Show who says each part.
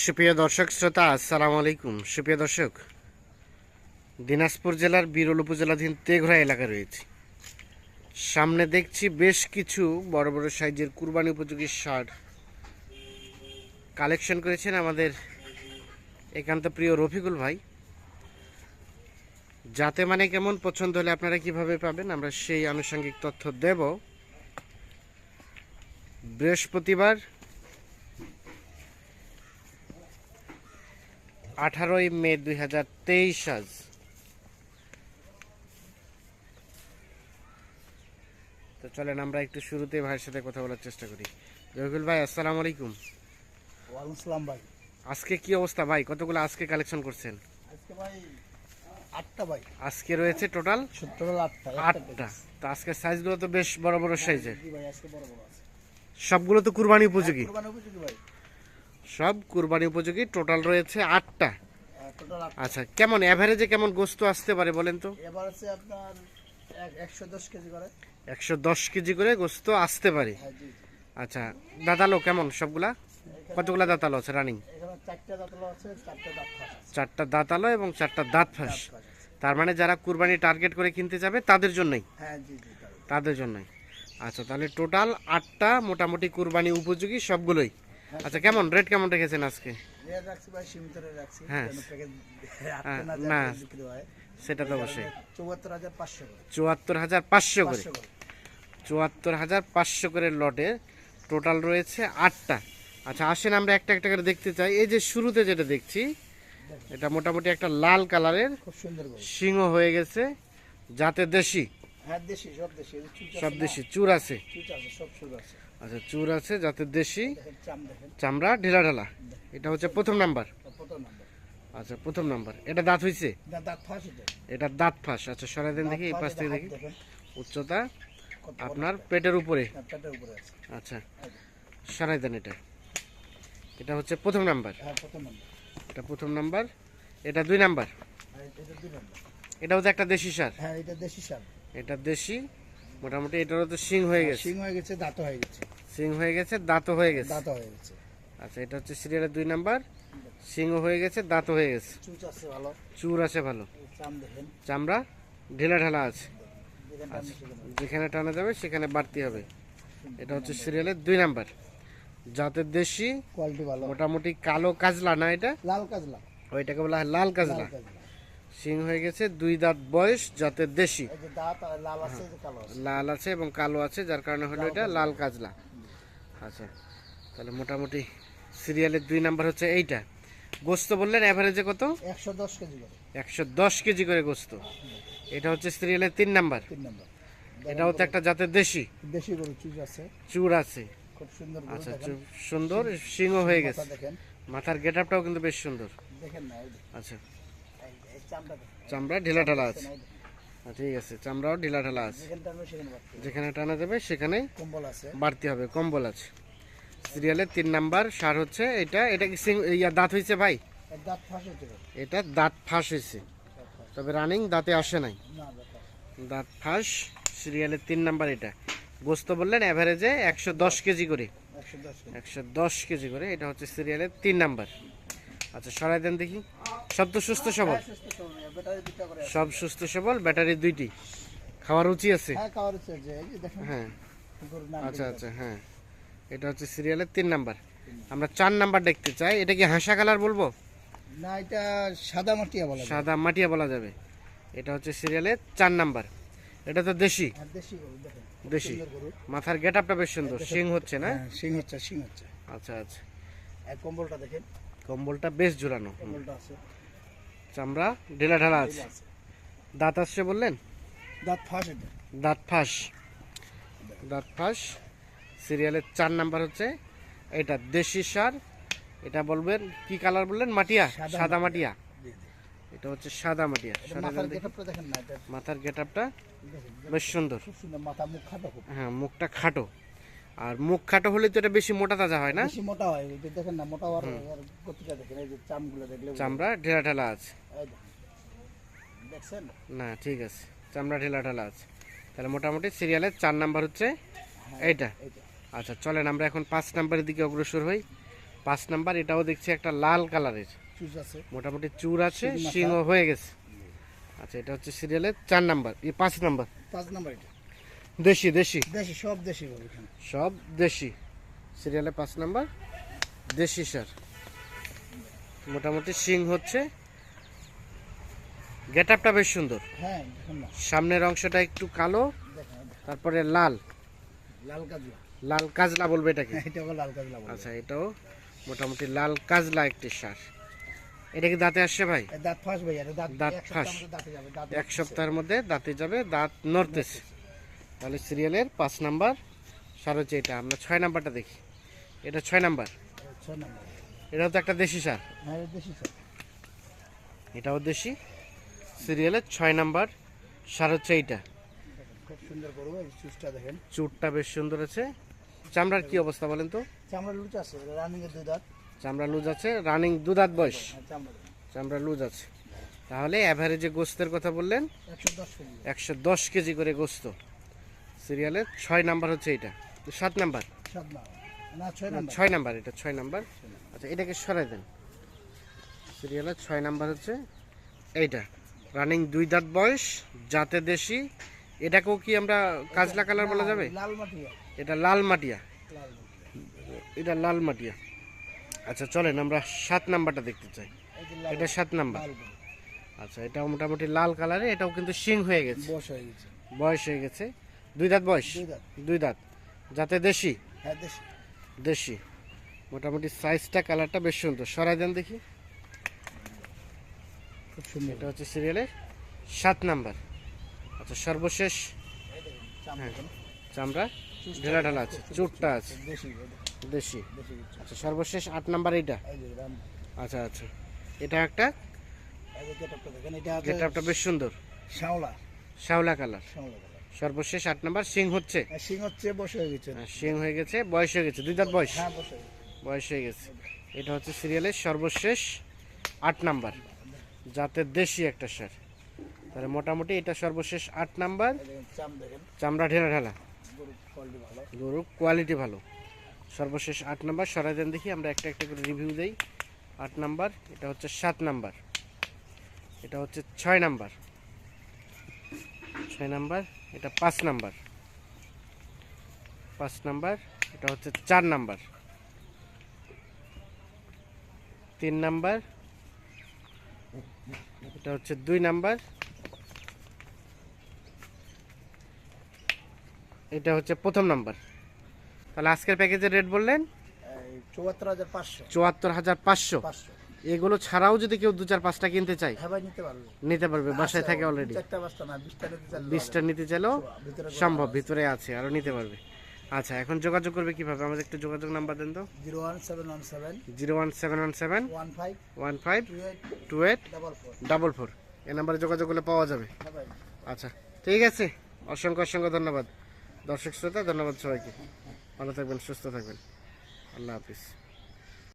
Speaker 1: সুপ্রিয় দর্শক, শ্রোতা, আসসালামু আলাইকুম। সুপ্রিয় দর্শক, দিনাজপুর জেলার বিরল উপজেলাধীন তেঘরা এলাকা রয়েছে। সামনে দেখছি বেশ কিছু বড় বড় সাইজের কুরবানি উপযোগী সার কালেকশন করেছেন আমাদের একান্ত প্রিয় রফিকুল ভাই। যাতে মানে কেমন পছন্দ হলে আপনারা কীভাবে পাবেন, আমরা সেই আনুষঙ্গিক তথ্য দেব। বৃহস্পতিবার আঠারোই মে দুই হাজার তেইশ আজ। তো চলেন আমরা একটু শুরুতে ভাইয়ের সাথে কথা বলার চেষ্টা করি। রবিকুল ভাই আসসালামু আলাইকুম।
Speaker 2: ওয়ালাইকুম সালাম ভাই।
Speaker 1: আজকে কি অবস্থা ভাই? কতগুলো আজকে কালেকশন করছেন?
Speaker 2: আজকে ভাই আটটা ভাই।
Speaker 1: আজকে রয়েছে টোটাল
Speaker 2: সত্তর আটটা
Speaker 1: আটটা। তো আজকে সাইজগুলো তো বেশ বড় বড় সাইজের
Speaker 2: জি ভাই আজকে বড় বড় আছে।
Speaker 1: সবগুলো তো কুরবানি উপযোগী।
Speaker 2: কুরবানি উপযোগী ভাই।
Speaker 1: সব কুরবানি উপযোগী। টোটাল রয়েছে আটটা। আচ্ছা কেমন অ্যাভারেজে কেমন গোস্ত আসতে পারে বলেন তো?
Speaker 2: আপনার একশো দশ কেজি করে।
Speaker 1: একশো দশ কেজি করে গোস্ত আসতে পারে।
Speaker 2: হ্যাঁ।
Speaker 1: আচ্ছা দাঁতালো কেমন সবগুলা? কতগুলা দাঁতালো আছে রানিং
Speaker 2: চারটে দাঁতলো
Speaker 1: এবং চারটা দাঁত ফাঁস। তার মানে যারা কুরবানি টার্গেট করে কিনতে যাবে তাদের জন্যই।
Speaker 2: হ্যাঁ।
Speaker 1: তাদের। জন্যই। আচ্ছা তাহলে টোটাল আটটা মোটামুটি কুরবানি উপযোগী সবগুলোই। আচ্ছা কেমন? রেট কেমন রেখেছেন আজকে?
Speaker 2: রেট রাখছি ভাই সীমিত রাখছি।
Speaker 1: হ্যাঁ। হ্যাঁ,
Speaker 2: না
Speaker 1: সেটা তো অবশ্যই।
Speaker 2: চুয়াত্তর হাজার পাঁচশো করে।
Speaker 1: চুয়াত্তর হাজার পাঁচশো করে। চুয়াত্তর হাজার পাঁচশো করে লটে টোটাল রয়েছে আটটা। আচ্ছা আসেন আমরা একটা একটা করে দেখতে চাই। এই যে শুরুতে যেটা দেখছি এটা মোটামুটি একটা লাল কালারের সিংহ হয়ে গেছে যাতে দেশি।
Speaker 2: হ্যাঁ সব দেশি।
Speaker 1: চুর আছে। আচ্ছা চুর আছে যাতে দেশি চামড়া ঢিলা ঢালা। এটা হচ্ছে প্রথম নাম্বার। আচ্ছা প্রথম নাম্বার। এটা দাঁত
Speaker 2: হয়েছে এটা
Speaker 1: দাঁত ফাঁস আচ্ছা সরাই দেন দেখি এই পাশ থেকে দেখি। উচ্চতা আপনার পেটের উপরে।
Speaker 2: আছে।
Speaker 1: আচ্ছা সরাই দেন এটা। এটা হচ্ছে প্রথম নাম্বার।
Speaker 2: হ্যাঁ
Speaker 1: এটা প্রথম নাম্বার। এটা দুই নাম্বার।
Speaker 2: এটা
Speaker 1: এটা হচ্ছে একটা দেশি সার।
Speaker 2: হ্যাঁ এটা দেশি সার।
Speaker 1: এটা দেশি মোটামুটি এটারও তো শিং হয়ে গেছে।
Speaker 2: শিং হয়ে গেছে দাঁত হয়ে গেছে।
Speaker 1: শিং হয়ে গেছে দাঁতও হয়ে গেছে।
Speaker 2: দাঁত হয়ে গেছে।
Speaker 1: আচ্ছা এটা হচ্ছে সিরিয়ালের দুই নাম্বার। শিংও হয়ে গেছে দাঁতও হয়ে গেছে।
Speaker 2: চুচ আছে ভালো।
Speaker 1: চুর আছে ভালো।
Speaker 2: চাম দেখেন।
Speaker 1: চামড়া ঢেলা ঢালা আছে।
Speaker 2: যেখানে
Speaker 1: যেখানে টানা যাবে সেখানে বাড়তি হবে। এটা হচ্ছে সিরিয়ালের দুই নাম্বার। জাতের দেশি
Speaker 2: কোয়ালিটি ভালো।
Speaker 1: মোটামুটি কালো কাজলা না এটা?
Speaker 2: লাল কাজলা।
Speaker 1: ওইটাকে বলা হয় লাল কাজলা। শিং হয়ে গেছে দুই দাঁত বয়স জাতের দেশি।
Speaker 2: দাঁত লাল আছে কালো
Speaker 1: লাল আছে এবং কালো আছে যার কারণে হলো এটা লাল কাজলা। আচ্ছা তাহলে মোটামুটি সিরিয়ালের দুই নাম্বার হচ্ছে এইটা। গোস্ত বললেন অ্যাভারেজে কত?
Speaker 2: একশো দশ কেজি করে।
Speaker 1: একশো দশ কেজি করে গোস্ত। এটা হচ্ছে সিরিয়ালের তিন নাম্বার।
Speaker 2: তিন নম্বর।
Speaker 1: এটা হচ্ছে একটা জাতের দেশি।
Speaker 2: দেশি গরু চুচ আছে।
Speaker 1: চুর আছে।
Speaker 2: খুব সুন্দর
Speaker 1: আচ্ছা সুন্দর শিংও হয়ে গেছে। মাথার গেট আপটাও কিন্তু বেশ সুন্দর।
Speaker 2: দেখেন না
Speaker 1: আচ্ছা।
Speaker 2: চামড়া
Speaker 1: ঢিলা ঢালা আছে। ঠিক আছে চামড়াও ঢিলা ঢালা আছে।
Speaker 2: যেখানে
Speaker 1: টানা যাবে সেখানে
Speaker 2: কম্বল আছে।
Speaker 1: বাড়তি হবে কম্বল আছে। সিরিয়ালের তিন নাম্বার সার হচ্ছে এটা এটা কি ইয়া দাঁত হয়েছে ভাই? এটা দাঁত ফাঁস হয়েছে। তবে রানিং দাঁতে আসে নাই।
Speaker 2: দাঁত
Speaker 1: ফাঁস সিরিয়ালের তিন নাম্বার এটা। গোস্ত বললেন অ্যাভারেজে একশো দশ কেজি করে।
Speaker 2: একশো কেজি
Speaker 1: করে এটা হচ্ছে সিরিয়ালের তিন নাম্বার। আচ্ছা সরাই দেন দেখি। সব তো সুস্থ সবল?
Speaker 2: হ্যাঁ, আছে।
Speaker 1: সব সুস্থ সবল ব্যাটারি দুইটি। খাওয়ার রুচি আছে?
Speaker 2: হ্যাঁ
Speaker 1: হ্যাঁ। আচ্ছা আচ্ছা হ্যাঁ। এটা হচ্ছে সিরিয়ালের তিন নাম্বার। আমরা চার নাম্বার দেখতে চাই। এটা কি হাসা কালার বলব?
Speaker 2: না এটা সাদা মাটিয়া বলা
Speaker 1: সাদা মাটিয়া বলা যাবে। এটা হচ্ছে সিরিয়ালের চার নাম্বার। এটা তো দেশি।
Speaker 2: দেশি
Speaker 1: মাথার গেট আপটা বেশ সুন্দর। শিং হচ্ছে না?
Speaker 2: হ্যাঁ সিং হচ্ছে সিং হচ্ছে।
Speaker 1: আচ্ছা আচ্ছা।
Speaker 2: কম্বলটা দেখেন।
Speaker 1: কম্বলটা বেশ ঝুলানো।
Speaker 2: কম্বলটা আছে।
Speaker 1: চামড়া ঢিলা ঢালা আছে। দাঁত আসছে বললেন?
Speaker 2: দাঁত ফাঁস এটা।
Speaker 1: দাঁত ফাঁস। দাঁত ফাঁস। সিরিয়ালের চার নাম্বার হচ্ছে এটা দেশি সার। এটা বলবেন কি কালার বললেন? মাটিয়া?
Speaker 2: সাদা
Speaker 1: মাটিয়া। এটা হচ্ছে সাদা মাটিয়া।
Speaker 2: মাথার
Speaker 1: গেট আপটা বেশ সুন্দর। হ্যাঁ মুখটা খাটো। আর মুখ খাটো হলে তো এটা বেশি মোটা তাজা হয় না?
Speaker 2: বেশি মোটা হয় দেখেন না মোটা হওয়ার গতিটা দেখেন এই যে চামগুলো দেখলে
Speaker 1: চামড়া ঢেলা ঢালা আছে।
Speaker 2: দেখছেন?
Speaker 1: না ঠিক আছে। চামড়া ঢেলা ঢালা আছে। তাহলে মোটামুটি সিরিয়ালের চার নাম্বার হচ্ছে এইটা।
Speaker 2: এইটা।
Speaker 1: আচ্ছা চলেন আমরা এখন পাঁচ নাম্বারের দিকে অগ্রসর হই। পাঁচ নাম্বার এটাও দেখছি একটা লাল কালারের। মোটামুটি চুর আছে সিংহ হয়ে গেছে। আচ্ছা এটা হচ্ছে সিরিয়ালের চার নাম্বার এই পাঁচ নাম্বার।
Speaker 2: পাঁচ নাম্বার এটা।
Speaker 1: দেশি দেশি?
Speaker 2: দেশি সব দেশি
Speaker 1: সব দেশি। সিরিয়ালে পাঁচ নাম্বার দেশি সার। মোটামুটি সিং হচ্ছে। গেট আপটা বেশ সুন্দর।
Speaker 2: হ্যাঁ না
Speaker 1: সামনের অংশটা একটু কালো তারপরে লাল।
Speaker 2: লাল কাজলা।
Speaker 1: লাল কাজলা বলবে এটাকে?
Speaker 2: বলে।
Speaker 1: আচ্ছা এটাও মোটামুটি লাল কাজলা একটি সার। এটা কি দাঁতে আসছে ভাই?
Speaker 2: দাঁত ফাঁস ভাই দাঁত
Speaker 1: ফাঁস।
Speaker 2: সপ্তাহের মধ্যে দাঁতে যাবে দাঁত
Speaker 1: এক সপ্তাহের মধ্যে দাঁতে যাবে দাঁত নড়তেছে। তাহলে সিরিয়ালের পাঁচ নাম্বার সার হচ্ছে এটা। আমরা ছয় নাম্বারটা দেখি। এটা ছয় নাম্বার। এটাও তো একটা দেশি সার।
Speaker 2: হ্যাঁ
Speaker 1: এটাও দেশি। সিরিয়ালের ছয় নাম্বার। সার হচ্ছে এইটা। চুটটা বেশ সুন্দর আছে। চামড়ার কি অবস্থা বলেন তো?
Speaker 2: চামড়া লুচ আছে রানিং এর দুই
Speaker 1: চামড়া লুজ আছে রানিং দুদাত বয়স।
Speaker 2: হ্যাঁ, চামড়া
Speaker 1: লুজ। আছে। তাহলে অ্যাভারেজে গোস্তের কথা বললেন
Speaker 2: একশো দশ কেজি
Speaker 1: করে গোস্ত। সিরিয়ালের ছয় নাম্বার হচ্ছে এটা। সাত নাম্বার।
Speaker 2: ছয় নাম্বার।
Speaker 1: এটা ছয় নাম্বার। আচ্ছা এটাকে সরাই দেন। সিরিয়ালের ছয় নাম্বার হচ্ছে এইটা। রানিং দুই দাঁত বয়স জাতে দেশি। এটাকেও কি আমরা কাজলা কালার বলা যাবে? এটা লাল মাটিয়া। এটা লাল মাটিয়া। আচ্ছা চলেন আমরা সাত নাম্বারটা দেখতে চাই। এটা সাত নাম্বার। আচ্ছা এটা মোটামুটি লাল কালারে এটাও কিন্তু শিং হয়ে গেছে।
Speaker 2: বয়স হয়ে গেছে।
Speaker 1: বয়স হয়ে গেছে। দুই দাঁত বয়স?
Speaker 2: দুই দাঁত।
Speaker 1: যাতে দেশি?
Speaker 2: হ্যাঁ দেশি।
Speaker 1: দেশি। মোটামুটি সাইজটা কালারটা বেশ সুন্দর। সরাই দেন দেখি।
Speaker 2: খুব সুন্দর।
Speaker 1: এটা হচ্ছে সিরিয়ালের সাত নাম্বার। আচ্ছা সর্বশেষ।
Speaker 2: চামড়া।
Speaker 1: চামড়া। ঢেলা ঢালা আছে চুটটা আছে।
Speaker 2: দেশি।
Speaker 1: আচ্ছা সর্বশেষ আট নাম্বার এইটা? আচ্ছা আচ্ছা। এটা একটা?
Speaker 2: গেটআপটা
Speaker 1: বেশ সুন্দর।
Speaker 2: শ্যাওলা।
Speaker 1: শ্যাওলা কালার
Speaker 2: কালার।
Speaker 1: সর্বশেষ আট নাম্বার সিং হচ্ছে?
Speaker 2: সিং হচ্ছে বয়স হয়ে গেছে।
Speaker 1: আর সিং হয়ে গেছে বয়স হয়ে গেছে দুই দাঁত বয়স
Speaker 2: হ্যাঁ
Speaker 1: বয়স হয়ে গেছে। এটা হচ্ছে সিরিয়ালের সর্বশেষ আট নাম্বার। যাতে দেশি একটা সার। তাহলে মোটামুটি এটা সর্বশেষ আট নাম্বার। চামড়া ঢেলা ঢালা।
Speaker 2: গরু কোয়ালিটি ভালো।
Speaker 1: সর্বশেষ আট নাম্বার সরাই দেন দেখি আমরা একটা একটা করে রিভিউ দেই। আট নাম্বার এটা হচ্ছে সাত নাম্বার। এটা হচ্ছে ছয় নাম্বার। ছয় নাম্বার। এটা পাঁচ নাম্বার। পাঁচ নাম্বার এটা হচ্ছে চার নাম্বার। তিন নাম্বার এটা হচ্ছে দুই নাম্বার। এটা হচ্ছে প্রথম নাম্বার। তাহলে আজকের প্যাকেজের রেট বললেন?
Speaker 2: চুয়াত্তর হাজার পাঁচশো।
Speaker 1: চুয়াত্তর হাজার পাঁচশো।
Speaker 2: পাঁচশো।
Speaker 1: এগুলো ছাড়াও যদি কেউ দু চার পাঁচটা কিনতে চায়
Speaker 2: হ্যাঁ নিতে পারবে।
Speaker 1: বাসায় থাকে অলরেডি
Speaker 2: চারটা বিশটা নিতে চাইলে
Speaker 1: চাইলেও সম্ভব ভিতরে আছে। আরও নিতে পারবে। আচ্ছা এখন যোগাযোগ করবে কীভাবে? আমাদের একটু যোগাযোগ নাম্বার দেন তো।
Speaker 2: Zero one seven one seven
Speaker 1: zero one seven one seven
Speaker 2: one five
Speaker 1: one five
Speaker 2: two eight double four.
Speaker 1: এই নাম্বারে যোগাযোগ করলে পাওয়া যাবে।
Speaker 2: হ্যাঁ
Speaker 1: আচ্ছা ঠিক আছে। অসংখ্য অসংখ্য ধন্যবাদ। দর্শক শ্রোতা ধন্যবাদ সবাইকে। ভালো থাকবেন সুস্থ থাকবেন। আল্লাহ হাফিজ।